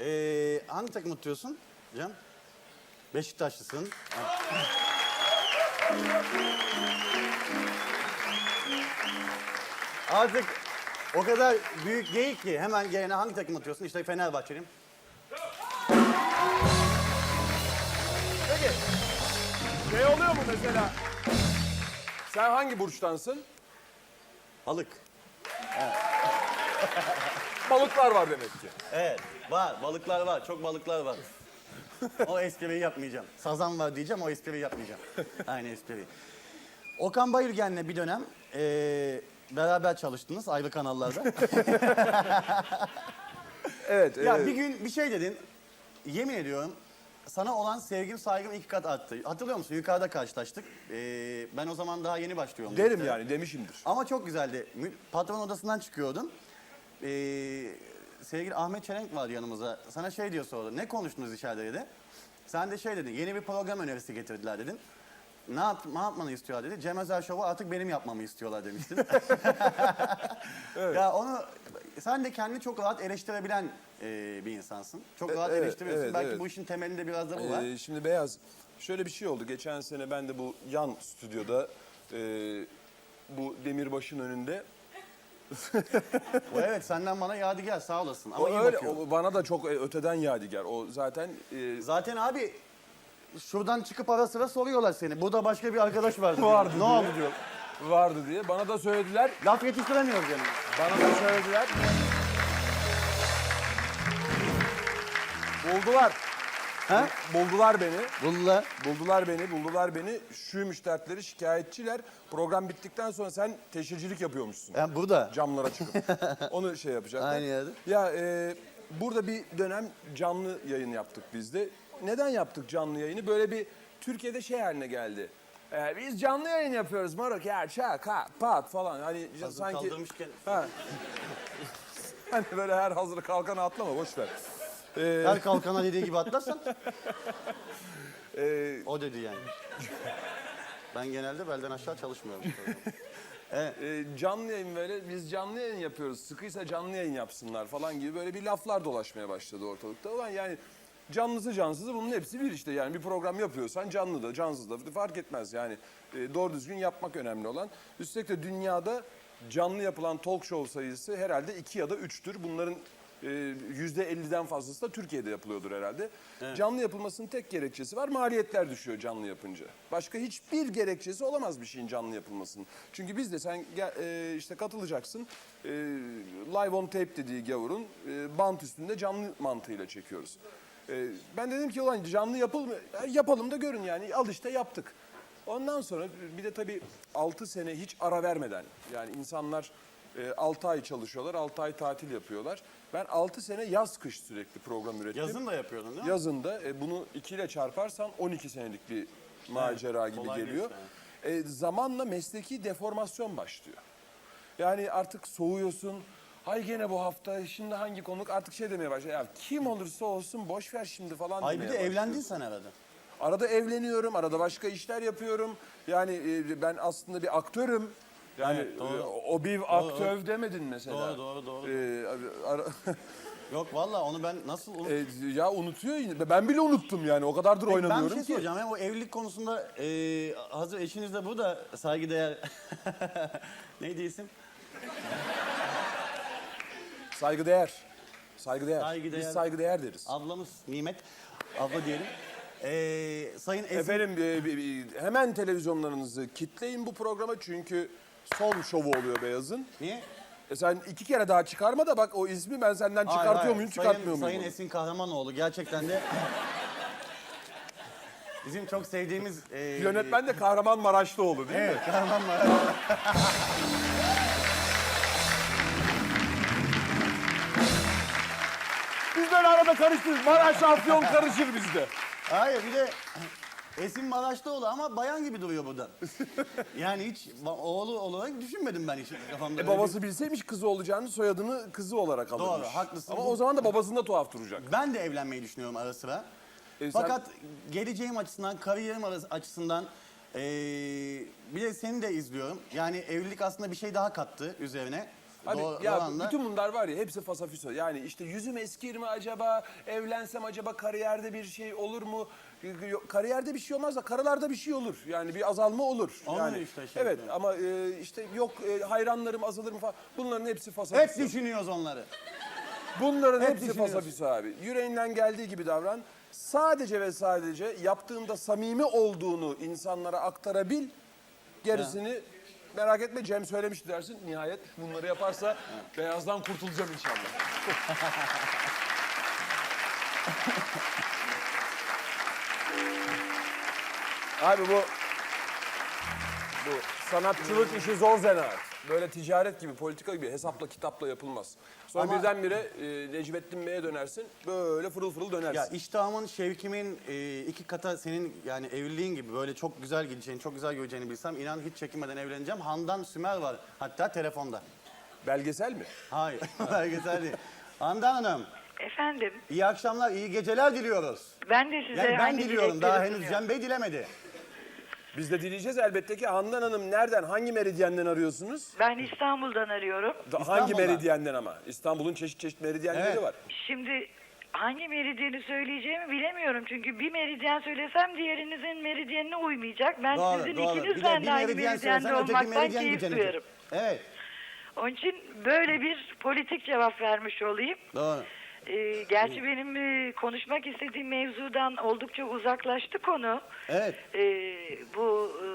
Ee, hangi takım tutuyorsun Can? Beşiktaşlısın. Artık o kadar büyük geyik ki hemen gelene hangi takım atıyorsun? İşte Fenerbahçeliyim. Peki. Şey oluyor mu mesela? Sen hangi burçtansın? Balık. Balıklar var demek ki. Evet var balıklar var çok balıklar var. o espriyi yapmayacağım. Sazan var diyeceğim o espriyi yapmayacağım. Aynı espriyi. Okan Bayülgen'le bir dönem eee, beraber çalıştınız ayrı kanallarda. Evet. ya e, bir gün bir şey dedin. Yemin ediyorum sana olan sevgim saygım iki kat arttı. Hatırlıyor musun? Yukarıda karşılaştık. Eee, ben o zaman daha yeni başlıyorum. derim mesleğe. yani demişimdir. Ama çok güzeldi. Mü- Patron odasından çıkıyordun. Ee, sevgili Ahmet Çelenk vardı yanımıza. Sana şey diyor sordu. Ne konuştunuz içeride dedi. Sen de şey dedin. Yeni bir program önerisi getirdiler dedin. Ne, yap, ne yapmanı istiyorlar dedi. Cem Özer Şov'u artık benim yapmamı istiyorlar demiştin. Ya onu sen de kendini çok rahat eleştirebilen e, bir insansın. Çok E- rahat evet, eleştiriyorsun. evet, Belki evet. bu işin temelinde biraz da bu var. Ee, şimdi Beyaz, şöyle bir şey oldu. Geçen sene ben de bu yan stüdyoda e, bu demirbaşın önünde O evet senden bana yadigar sağ olasın. Ama o iyi öyle bakıyor. o bana da çok e, öteden yadigar. O zaten e, Zaten abi şuradan çıkıp ara sıra soruyorlar seni. Burada başka bir arkadaş vardı. Vardı Ne oldu diyor. vardı diye. Bana da söylediler. Laf yetiştiremiyoruz yani. Bana da söylediler. Buldular. Ha? Buldular beni. Buldular. Buldular beni, buldular beni. Şuymuş dertleri, şikayetçiler. Program bittikten sonra sen teşhircilik yapıyormuşsun. Yani burada. Camlara çıkıp. Onu şey yapacaklar. Aynı yerde. Ya e, burada bir dönem canlı yayın yaptık biz de. Neden yaptık canlı yayını? Böyle bir Türkiye'de şey haline geldi. E, biz canlı yayın yapıyoruz moruk ya çak ha pat falan. Hani Hazır sanki... kaldırmışken. Ha. hani böyle her hazır kalkana atlama boş ver. E, Her kalkana dediği gibi atlarsan. e, O dedi yani. Ben genelde belden aşağı çalışmıyorum. E, canlı yayın böyle biz canlı yayın yapıyoruz. Sıkıysa canlı yayın yapsınlar falan gibi böyle bir laflar dolaşmaya başladı ortalıkta. Ulan yani canlısı cansızı bunun hepsi bir işte. Yani bir program yapıyorsan canlı da cansız da fark etmez. Yani e, doğru düzgün yapmak önemli olan. Üstelik de dünyada canlı yapılan talk show sayısı herhalde iki ya da üçtür. Bunların %50'den fazlası da Türkiye'de yapılıyordur herhalde. Canlı yapılmasının tek gerekçesi var. Maliyetler düşüyor canlı yapınca. Başka hiçbir gerekçesi olamaz bir şeyin canlı yapılmasının. Çünkü biz de sen gel- e, işte katılacaksın. E, live on tape dediği gavurun e, bant üstünde canlı mantığıyla çekiyoruz. E, ben dedim ki ulan canlı yapıl yapalım da görün yani al işte yaptık. Ondan sonra bir de tabii 6 sene hiç ara vermeden yani insanlar 6 ay çalışıyorlar, 6 ay tatil yapıyorlar. Ben 6 sene yaz kış sürekli program ürettim. Yazın da yapıyordun değil mi? Yazında e, bunu 2 ile çarparsan 12 senelik bir macera gibi kolay geliyor. değil E, zamanla mesleki deformasyon başlıyor. Yani artık soğuyorsun. Hay gene bu hafta şimdi hangi konuk artık şey demeye başlıyor. Ya kim olursa olsun boş ver şimdi falan Ay bir demeye de başlıyor. evlendin sen arada. Arada evleniyorum, arada başka işler yapıyorum. Yani e, ben aslında bir aktörüm. Yani Evet, doğru. e, o bir aktöv demedin mesela. Doğru, doğru, doğru. E, ara- Yok valla onu ben nasıl unut... e, ya unutuyor yine. Ben bile unuttum yani. O kadardır ben bir oynamıyorum şey ki. soracağım. Yani o evlilik konusunda e, hazır eşiniz de burada saygıdeğer... Neydi isim? Saygıdeğer. Saygıdeğer. Saygıdeğer. Biz saygıdeğer deriz. Ablamız Nimet. Abla diyelim. E, Sayın Esin... Efendim e, bi- hemen televizyonlarınızı kitleyin bu programa çünkü son şovu oluyor Beyaz'ın. Niye? E sen iki kere daha çıkarma da bak o ismi ben senden Hayır, çıkartıyor hayır. muyum Sayın- çıkartmıyor muyum? Sayın Esin Kahramanoğlu gerçekten de... Bizim çok sevdiğimiz... E, Yönetmen de Kahramanmaraşlıoğlu değil mi? Evet, Kahramanmaraş. Biz böyle arada karıştırırız. Maraş Afyon karışır bizde. Hayır bir de Esin Maraşlıoğlu ama bayan gibi duruyor burada. Yani hiç oğlu olarak düşünmedim ben hiç kafamda. E öyle babası bilseymiş kızı olacağını soyadını kızı olarak alırmış. Doğru, haklısın. Ama o zaman da babasında tuhaf duracak. bir- Ben de evlenmeyi düşünüyorum ara sıra. E sen- Fakat geleceğim açısından, kariyerim arası- açısından eee, bir de seni de izliyorum. Yani evlilik aslında bir şey daha kattı üzerine. Hani Doğru- ya doğru anda- bütün bunlar var ya hepsi fasafiso. Yani işte yüzüm eskir mi acaba? Evlensem acaba kariyerde bir şey olur mu? Kariyerde bir şey olmaz da karılarda bir şey olur. Yani bir azalma olur. Olur yani, işte şey. Evet ama e, işte yok e, hayranlarım azalır mı falan. Bunların hepsi Hep fasafiso. düşünüyoruz onları. Bunların hep hepsi düşünüyoruz. fasafiso abi. Yüreğinden geldiği gibi davran. Sadece ve sadece yaptığında samimi olduğunu insanlara aktarabil. Gerisini merak etme Cem söylemişti dersin. Nihayet bunları yaparsa beyazdan kurtulacağım inşallah. Abi bu bu sanatçılık işi zor zanaat. Böyle ticaret gibi, politika gibi hesapla kitapla yapılmaz. Sonra Ama- birdenbire e, Necmettin Bey'e dönersin. Böyle fırıl fırıl dönersin. Ya iştahımın, şevkimin e, iki kata senin yani evliliğin gibi böyle çok güzel gideceğini, çok güzel göreceğini bilsem inan hiç çekinmeden evleneceğim. Handan Sümer var hatta telefonda. Belgesel mi? Hayır, belgesel değil. Handan Hanım, Efendim, iyi akşamlar, iyi geceler diliyoruz. ben de size Yani ben aynı diliyorum, daha henüz sunuyorum. Cem Bey dilemedi. Biz de dileyeceğiz elbette ki. Handan Hanım nereden, hangi meridyenden arıyorsunuz? Ben İstanbul'dan arıyorum. Da- Hangi İstanbul'dan. meridyenden ama? İstanbul'un çeşit çeşit meridyenleri Evet. var. Şimdi hangi meridyeni söyleyeceğimi bilemiyorum. Çünkü bir meridyen söylesem diğerinizin meridyenine uymayacak. Ben Doğru, sizin doğru. Bir ikinizden de de bir aynı meridyen meridyende söylesen öteki olmaktan meridyen keyif gücenecek. duyarım. Evet, Onun için böyle bir politik cevap vermiş olayım. doğru. Ee, gerçi benim e, konuşmak istediğim mevzudan oldukça uzaklaştı konu. Evet. Ee, bu e,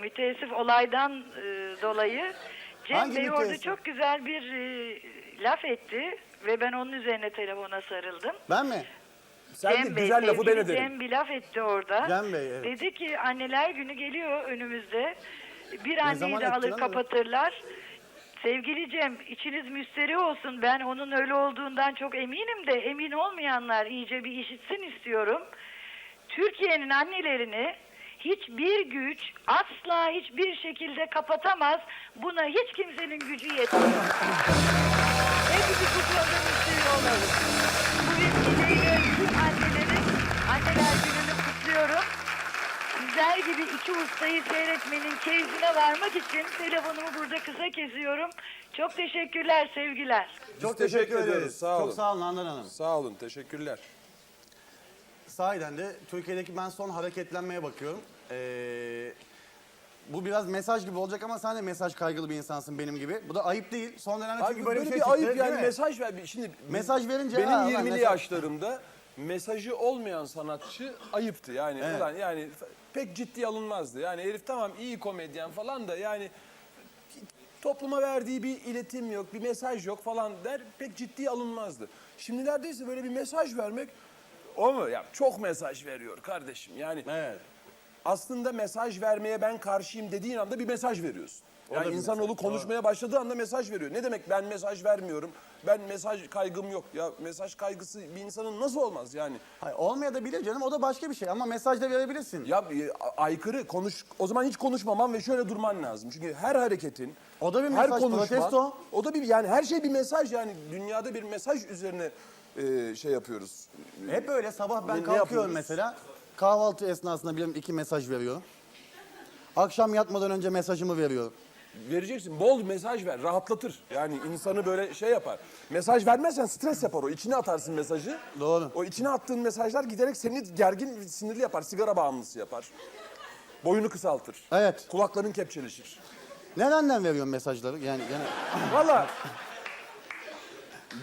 müteessif olaydan e, dolayı Cem Hangi Bey orada çok güzel bir e, laf etti ve ben onun üzerine telefona sarıldım. Ben mi? Sen de Cem Bey, güzel lafı ben sevgili ederim. Cem bir laf etti orada. Cem Bey, evet. Dedi ki anneler günü geliyor önümüzde. Bir zaman anneyi de etti alır o? kapatırlar. Sevgili Cem içiniz müsteri olsun. Ben onun öyle olduğundan çok eminim de emin olmayanlar iyice bir işitsin istiyorum. Türkiye'nin annelerini hiçbir güç asla hiçbir şekilde kapatamaz. Buna hiç kimsenin gücü yetmiyor. Hepimiz bu konuda müsteri olalım. Sizler gibi iki ustayı seyretmenin keyfine varmak için telefonumu burada kısa kesiyorum. Çok teşekkürler, sevgiler. Çok teşekkür teşekkür ediyoruz, ederiz. sağ olun. Çok sağ olun Handan Hanım. Sağ olun, teşekkürler. Sahiden de Türkiye'deki ben son hareketlenmeye bakıyorum. Ee, bu biraz mesaj gibi olacak ama sen de mesaj kaygılı bir insansın benim gibi. Bu da ayıp değil. Son dönemde çünkü Abi böyle, bir bir şey ayıp çıktı, yani değil mi? mesaj ver. Şimdi Mesaj verince benim ha, ulan 20'li mesaj- yaşlarımda mesajı olmayan sanatçı ayıptı. Yani Evet. ulan yani pek ciddi alınmazdı. Yani herif tamam iyi komedyen falan da yani topluma verdiği bir iletim yok, bir mesaj yok falan der pek ciddi alınmazdı. Şimdi neredeyse böyle bir mesaj vermek o mu? Ya çok mesaj veriyor kardeşim. Yani Evet. aslında mesaj vermeye ben karşıyım dediğin anda bir mesaj veriyorsun. Da Yani insanoğlu konuşmaya başladığı anda mesaj veriyor. Ne demek ben mesaj vermiyorum, ben mesaj kaygım yok. Ya mesaj kaygısı bir insanın nasıl olmaz yani? Hayır, olmaya da bilir canım o da başka bir şey ama mesaj da verebilirsin. Ya e, a- aykırı konuş, o zaman hiç konuşmaman ve şöyle durman lazım. Çünkü her hareketin, O da bir her mesaj, konuşman, protesto. o da bir yani her şey bir mesaj yani dünyada bir mesaj üzerine e, şey yapıyoruz. Hep öyle sabah ben Ne- kalkıyorum yapıyoruz? mesela. Kahvaltı esnasında bir iki mesaj veriyorum. Akşam yatmadan önce mesajımı veriyorum. Vereceksin. Bol mesaj ver. Rahatlatır. Yani insanı böyle şey yapar. Mesaj vermezsen stres yapar o. İçine atarsın mesajı. Doğru. O içine attığın mesajlar giderek seni gergin, sinirli yapar. Sigara bağımlısı yapar. Boyunu kısaltır. Evet. Kulakların kepçeleşir. Nereden veriyorsun mesajları? Yani, yani Valla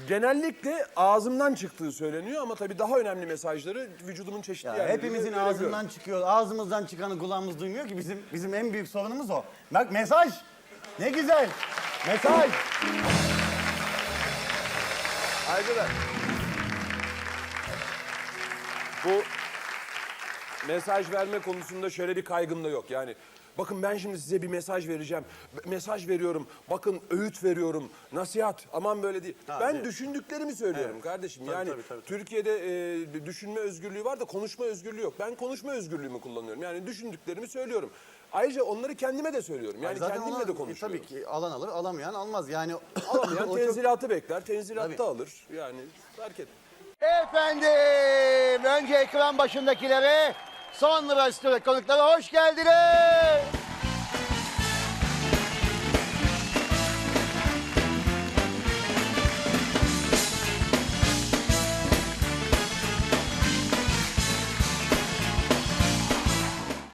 genellikle ağzımdan çıktığı söyleniyor ama tabii daha önemli mesajları vücudumun çeşitli Ya yerlerinde hepimizin verebiliyorum. ağzından çıkıyor. Ağzımızdan çıkanı kulağımız duymuyor ki bizim bizim en büyük sorunumuz o. Bak mesaj. Ne güzel. Mesaj. Arkadaşlar. Bu mesaj verme konusunda şöyle bir kaygım da yok. Yani bakın ben şimdi size bir mesaj vereceğim. Mesaj veriyorum. Bakın öğüt veriyorum. Nasihat. Aman böyle değil. ben evet. düşündüklerimi söylüyorum kardeşim. Tabii, yani tabii, tabii. Türkiye'de e, düşünme özgürlüğü var da konuşma özgürlüğü yok. Ben konuşma özgürlüğümü kullanıyorum. Yani düşündüklerimi söylüyorum. Ayrıca onları kendime de söylüyorum. Yani Zaten kendimle ona, de e, konuşuyorum. Tabii ki alan alır, alamayan almaz. Yani Alamayan o çok- tenzilatı bekler. Tenzilatta Tabii. alır. Yani fark et. Efendim, önce ekran başındakilere, sonra stüdyo konuklara hoş geldiniz.